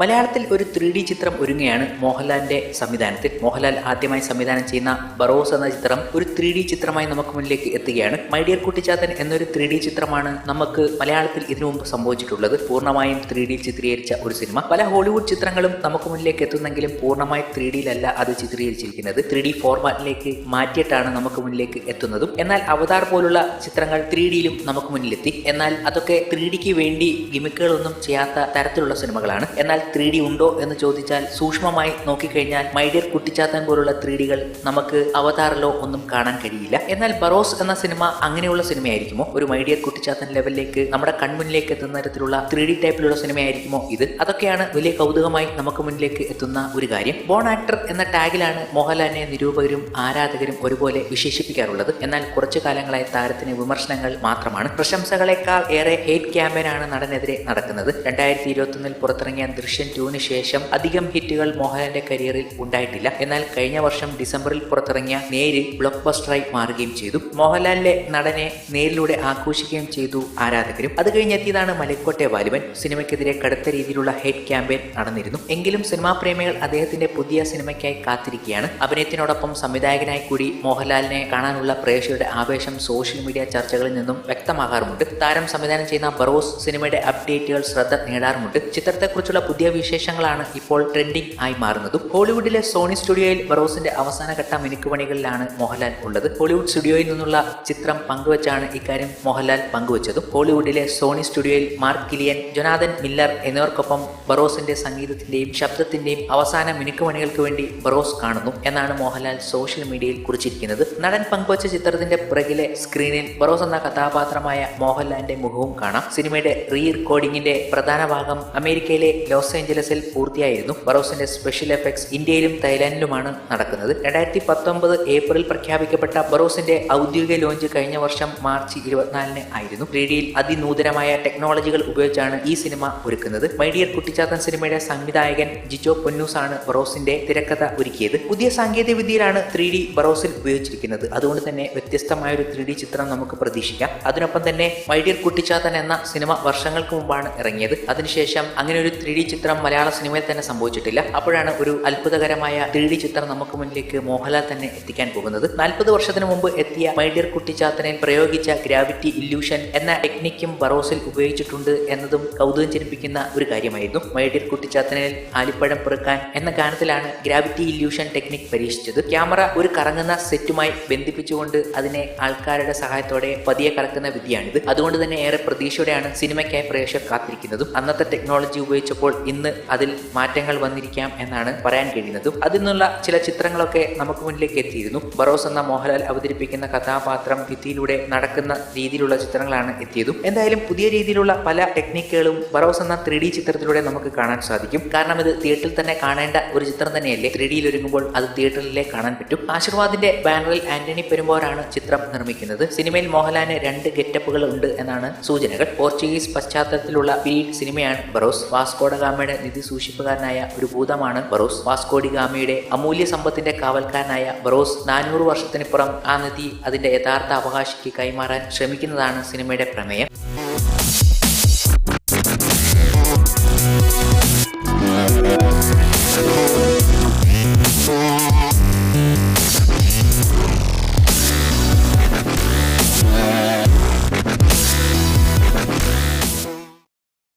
മലയാളത്തിൽ ഒരു three D ചിത്രം ഒരുങ്ങുകയാണ് മോഹൻലാലിന്റെ സംവിധാനത്തിൽ. മോഹൻലാൽ ആദ്യമായി സംവിധാനം ചെയ്യുന്ന ബറോസ് എന്ന ചിത്രം ഒരു ത്രീ ഡി ചിത്രമായി നമുക്ക് മുന്നിലേക്ക് എത്തുകയാണ്. മൈ ഡിയർ കുട്ടിച്ചാത്തൻ എന്നൊരു ത്രീ ഡി ചിത്രമാണ് നമുക്ക് മലയാളത്തിൽ ഇതിനു മുമ്പ് സംഭവിച്ചിട്ടുള്ളത്. പൂർണമായും ത്രീ ഡിയിൽ ചിത്രീകരിച്ച ഒരു സിനിമ. പല ഹോളിവുഡ് ചിത്രങ്ങളും നമുക്ക് മുന്നിലേക്ക് എത്തുന്നെങ്കിലും പൂർണമായി ത്രീ ഡിയിലല്ല അത് ചിത്രീകരിച്ചിരിക്കുന്നത്. ത്രീ ഡി ഫോർമാറ്റിലേക്ക് മാറ്റിയിട്ടാണ് നമുക്ക് മുന്നിലേക്ക് എത്തുന്നതും. എന്നാൽ അവതാർ പോലുള്ള ചിത്രങ്ങൾ ത്രീ ഡിയിലും നമുക്ക് മുന്നിലെത്തി. എന്നാൽ അതൊക്കെ ത്രീ ഡിക്ക് വേണ്ടി ഗിമിക്കുകളൊന്നും ചെയ്യാത്ത തരത്തിലുള്ള സിനിമകളാണ്. എന്നാൽ ത്രീ ഡി ഉണ്ടോ എന്ന് ചോദിച്ചാൽ സൂക്ഷ്മമായി നോക്കിക്കഴിഞ്ഞാൽ മൈഡിയർ കുട്ടിച്ചാത്തൻ പോലുള്ള ത്രീ ഡികൾ നമുക്ക് അവതാറിലോ ഒന്നും കാണാൻ കഴിയില്ല. എന്നാൽ ബറോസ് എന്ന സിനിമ അങ്ങനെയുള്ള സിനിമയായിരിക്കുമോ? ഒരു മൈഡിയർ കുട്ടിച്ചാത്തൻ ലെവലിലേക്ക് നമ്മുടെ കൺമുന്നിലേക്ക് എത്തുന്ന തരത്തിലുള്ള ത്രീ ഡി ടൈപ്പിലുള്ള സിനിമയായിരിക്കുമോ ഇത്? അതൊക്കെയാണ് വലിയ കൗതുകമായി നമുക്ക് മുന്നിലേക്ക് എത്തുന്ന ഒരു കാര്യം. ബോൺ ആക്ടർ എന്ന ടാഗിലാണ് മോഹൻലാലിനെ നിരൂപകരും ആരാധകരും ഒരുപോലെ വിശേഷിപ്പിക്കാറുള്ളത്. എന്നാൽ കുറച്ചു കാലങ്ങളായി താരത്തിന് വിമർശനങ്ങൾ മാത്രമാണ്. പ്രശംസകളെക്കാൾ ഏറെ ഹേറ്റ് ക്യാമ്പയിനാണ് നടനെതിരെ നടക്കുന്നത്. രണ്ടായിരത്തി ഇരുപത്തൊന്നിൽ പുറത്തിറങ്ങിയ ദൃശ്യം ടൂവിന് ശേഷം അധികം ഹിറ്റുകൾ മോഹൻലാലിന്റെ കരിയറിൽ ഉണ്ടായിട്ടില്ല. എന്നാൽ കഴിഞ്ഞ വർഷം ഡിസംബറിൽ പുറത്തിറങ്ങിയ നേര് ബ്ലോക്ക് ബസ്റ്ററായി മാറുകയും ചെയ്തു. മോഹൻലാലിന്റെ നടനെ നേരിലൂടെ ആഘോഷിക്കുകയും ചെയ്തു ആരാധകരും. അത് കഴിഞ്ഞെത്തിയതാണ് മലക്കോട്ടെ വാലിബൻ. സിനിമയ്ക്കെതിരെ കടുത്ത രീതിയിലുള്ള ഹെഡ് ക്യാമ്പയിൻ നടന്നിരുന്നു. എങ്കിലും സിനിമാ പ്രേമികൾ അദ്ദേഹത്തിന്റെ പുതിയ സിനിമയ്ക്കായി കാത്തിരിക്കുകയാണ്. അഭിനയത്തിനോടൊപ്പം സംവിധായകനായി കൂടി മോഹൻലാലിനെ കാണാനുള്ള പ്രേക്ഷകരുടെ ആവേശം സോഷ്യൽ മീഡിയ ചർച്ചകളിൽ നിന്നും വ്യക്തമാകാറുമുണ്ട്. താരം സംവിധാനം ചെയ്യുന്ന ബറോസ് സിനിമയുടെ അപ്ഡേറ്റുകൾ ശ്രദ്ധ നേടാറുമുണ്ട്. ചിത്രത്തെക്കുറിച്ചുള്ള പുതിയ വിശേഷങ്ങളാണ് ഇപ്പോൾ ട്രെൻഡിംഗ് ആയി മാറുന്നതും. ഹോളിവുഡിലെ സോണി സ്റ്റുഡിയോയിൽ ബറോസിന്റെ അവസാനഘട്ട മിനുക്കുപണികളിലാണ് മോഹൻലാൽ ഉള്ളത്. ഹോളിവുഡ് സ്റ്റുഡിയോയിൽ നിന്നുള്ള ചിത്രം പങ്കുവച്ചാണ് ഇക്കാര്യം മോഹൻലാൽ പങ്കുവച്ചതും. ഹോളിവുഡിലെ സോണി സ്റ്റുഡിയോയിൽ മാർക്ക് കിലിയൻ ജൊനാഥൻ മില്ലർ എന്നിവർക്കൊപ്പം ബറോസിന്റെ സംഗീതത്തിന്റെയും ശബ്ദത്തിന്റെയും അവസാന മിനുക്കുപണികൾക്ക് വേണ്ടി ബറോസ് കാണുന്നു എന്നാണ് മോഹൻലാൽ സോഷ്യൽ മീഡിയയിൽ കുറിച്ചിരിക്കുന്നത്. നടൻ പങ്കുവച്ച ചിത്രത്തിന്റെ പുറകിലെ സ്ക്രീനിൽ ബറോസ് എന്ന കഥാപാത്രമായ മോഹൻലാലിന്റെ മുഖവും കാണാം. സിനിമയുടെ റീ റെക്കോർഡിംഗിന്റെ പ്രധാന ഭാഗം അമേരിക്കയിലെ ലോസ് ഏഞ്ചലസിൽ പൂർത്തിയായിരുന്നു. ബറോസിന്റെ സ്പെഷ്യൽ എഫക്ട്സ് ഇന്ത്യയിലും തായ്ലാന്റിലുമാണ് നടക്കുന്നത്. രണ്ടായിരത്തി പത്തൊമ്പത് ഏപ്രിൽ പ്രഖ്യാപിക്കപ്പെട്ട ബറോസിന്റെ ഔദ്യോഗിക ലോഞ്ച് കഴിഞ്ഞ വർഷം മാർച്ച് ഇരുപത്തിനാലിന് ആയിരുന്നു. ത്രീ അതിനൂതനമായ ടെക്നോളജികൾ ഉപയോഗിച്ചാണ് ഈ സിനിമ ഒരുക്കുന്നത്. മൈഡിയർ കുട്ടിച്ചാത്തൻ സിനിമയുടെ സംവിധായകൻ ജിജോ പൊന്നൂസ് ആണ് ബറോസിന്റെ തിരക്കഥ ഒരുക്കിയത്. പുതിയ സാങ്കേതിക വിദ്യയിലാണ് ത്രീ ഡി ബറോസിൽ ഉപയോഗിച്ചിരിക്കുന്നത്. അതുകൊണ്ട് തന്നെ വ്യത്യസ്തമായ ഒരു ത്രീ ഡി ചിത്രം നമുക്ക് പ്രതീക്ഷിക്കാം. അതിനൊപ്പം തന്നെ മൈഡിയർ കുട്ടിച്ചാത്തൻ എന്ന സിനിമ വർഷങ്ങൾക്ക് മുമ്പാണ് ഇറങ്ങിയത്. അതിനുശേഷം അങ്ങനെ ഒരു ത്രീ ഡി ചിത്രം മലയാള സിനിമയിൽ തന്നെ സംഭവിച്ചിട്ടില്ല. അപ്പോഴാണ് ഒരു അത്ഭുതകരമായ ത്രീ ഡി ചിത്രം നമുക്ക് മുന്നിലേക്ക് മോഹൻലാൽ തന്നെ എത്തിക്കാൻ പോകുന്നത്. നാൽപ്പത് വർഷത്തിന് മുമ്പ് എത്തിയ മൈഡിയർ കുട്ടിച്ചാത്തനിൽ പ്രയോഗിച്ച ഗ്രാവിറ്റി ഇല്യൂഷൻ എന്ന ടെക്നിക്കും ബറോസിൽ ഉപയോഗിച്ചിട്ടുണ്ട് എന്നതും കൗതുകം ജനിപ്പിക്കുന്ന ഒരു കാര്യമായിരുന്നു. മൈഡിയർ കുട്ടിച്ചാത്തനിൽ ആലിപ്പഴം പെറുക്കാൻ എന്ന ഗാനത്തിലാണ് ഗ്രാവിറ്റി ഇല്യൂഷൻ ടെക്നിക് പരീക്ഷിച്ചത്. ക്യാമറ ഒരു കറങ്ങുന്ന സെറ്റുമായി ബന്ധിപ്പിച്ചുകൊണ്ട് അതിനെ ആൾക്കാരുടെ സഹായത്തോടെ പതിയെ കറക്കുന്ന വിദ്യയാണിത് അതുകൊണ്ട് തന്നെ ഏറെ പ്രതീക്ഷയോടെയാണ് സിനിമയ്ക്കായി പ്രേക്ഷകർ കാത്തിരിക്കുന്നതും. അന്നത്തെ ടെക്നോളജി ഉപയോഗിച്ചപ്പോൾ ഇന്ന് അതിൽ മാറ്റങ്ങൾ വന്നിരിക്കാം എന്നാണ് പറയാൻ കഴിയുന്നതും അതിൽ നിന്നുള്ള ചില ചിത്രങ്ങളൊക്കെ നമുക്ക് മുന്നിലേക്ക് എത്തിയിരുന്നു. ബറോസ് എന്ന മോഹൻലാൽ അവതരിപ്പിക്കുന്ന കഥാപാത്രം ഭിത്തിയിലൂടെ നടക്കുന്ന രീതിയിലുള്ള ചിത്രങ്ങളാണ് എത്തിയതും. എന്തായാലും പുതിയ രീതിയിലുള്ള പല ടെക്നിക്കുകളും ബറോസ് എന്ന ത്രീ ചിത്രത്തിലൂടെ നമുക്ക് കാണാൻ സാധിക്കും. കാരണം ഇത് തിയേറ്ററിൽ തന്നെ കാണേണ്ട ഒരു ചിത്രം തന്നെയല്ലേ? ത്രീ ഡിയിൽ ഒരുങ്ങുമ്പോൾ അത് തിയേറ്ററിലെ കാണാൻ പറ്റും. ആശീർവാദിന്റെ ബാനറിൽ ആന്റണി പെരുമ്പോരാണ് ചിത്രം നിർമ്മിക്കുന്നത്. സിനിമയിൽ മോഹൻലാലിന് രണ്ട് ഗെറ്റപ്പുകൾ ഉണ്ട് എന്നാണ് സൂചനകൾ. പോർച്ചുഗീസ് പശ്ചാത്തലത്തിലുള്ള പീരീഡ് സിനിമയാണ് ബറോസ്. വാസ്കോഡ ഗാമയുടെ നിധി സൂക്ഷിപ്പുകാരനായ ഒരു ഭൂതമാണ് ബറോസ്. വാസ്കോഡി ഗാമയുടെ അമൂല്യ സമ്പത്തിന്റെ കാവൽക്കാരനായ ബറോസ് നാനൂറ് വർഷത്തിനിപ്പുറം ആ നിധി അതിന്റെ യഥാർത്ഥ അവകാശിക്ക് കൈമാറാൻ ശ്രമിക്കുന്നതാണ് സിനിമയുടെ പ്രമേയം.